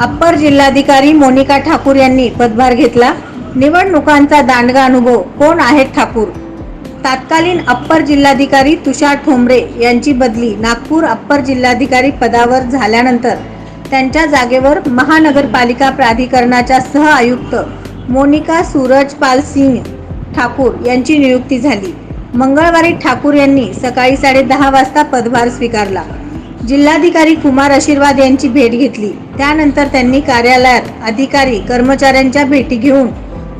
Upper जिल्हाधिकारी मोनिका ठाकूर यांनी पदभार घेतला. निवडणुकांचा दांडगा अनुभव कोण आहेत ठाकूर? तात्कालीन अप्पर जिल्हाधिकारी तुषार ठोंबरे यांची बदली नागपूर अप्पर जिल्हाधिकारी पदावर झाल्यानंतर त्यांच्या जागेवर महानगरपालिका प्राधिकरणाच्या सह आयुक्त मोनिका सूरजपाल सिंग ठाकूर यांची नियुक्ती झाली. मंगळवारी ठाकूर यांनी सकाळी साडेदहा वाजता पदभार स्वीकारला. जिल्हाधिकारी कुमार आशीर्वाद यांची भेट घेतली. त्यानंतर त्यांनी कार्यालयात अधिकारी कर्मचाऱ्यांच्या भेटी घेऊन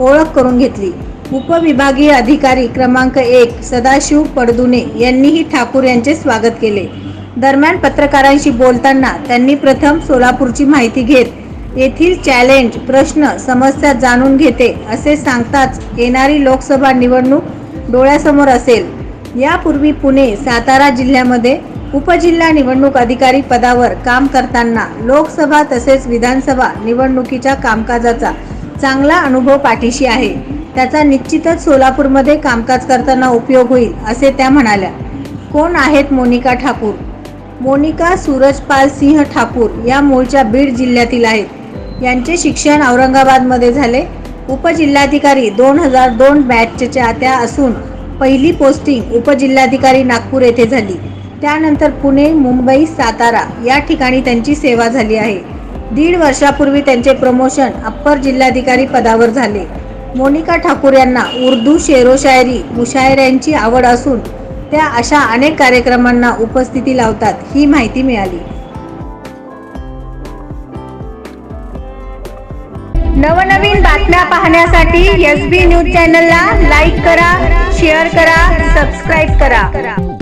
ओळख करून घेतली. उपविभागीय अधिकारी क्रमांक एक सदाशिव पडदुने यांनीही ठाकूर यांचे स्वागत केले. दरम्यान पत्रकारांशी बोलताना त्यांनी प्रथम सोलापूरची माहिती घेत येथील चॅलेंज प्रश्न समस्या जाणून घेते असे सांगताच येणारी लोकसभा निवडणूक डोळ्यासमोर असेल. यापूर्वी पुणे सातारा जिल्ह्यामध्ये उपजिल्हा निवडणूक अधिकारी पदावर काम करताना लोकसभा तसेच विधानसभा निवडणुकीच्या कामकाजाचा चांगला अनुभव पाठीशी आहे. त्याचा निश्चितच सोलापूरमध्ये कामकाज करताना उपयोग होईल असे त्या म्हणाल्या. कोण आहेत मोनिका ठाकूर? मोनिका सूरजपाल सिंह ठाकूर या मूळच्या बीड जिल्ह्यातील आहेत. यांचे शिक्षण औरंगाबादमध्ये झाले. उपजिल्हाधिकारी दोन हजार दोन बॅचच्या त्या असून पहिली पोस्टिंग उपजिल्हाधिकारी नागपूर येथे झाली. त्यानंतर पुणे मुंबई सातारा या ठिकाणी त्यांची सेवा झाली आहे. दीड वर्षापूर्वी त्यांचे प्रमोशन अप्पर जिल्हाधिकारी पदावर झाले. मोनिका ठाकूर यांना उर्दू शेरोशायरी मुशायऱ्यांची आवड असून त्या अशा अनेक कार्यक्रमांना उपस्थिती लावतात ही माहिती मिळाली. नवनवीन बातम्या पाहण्यासाठी एस बी न्यूज चॅनलला लाईक करा शेअर करा सबस्क्राईब करा.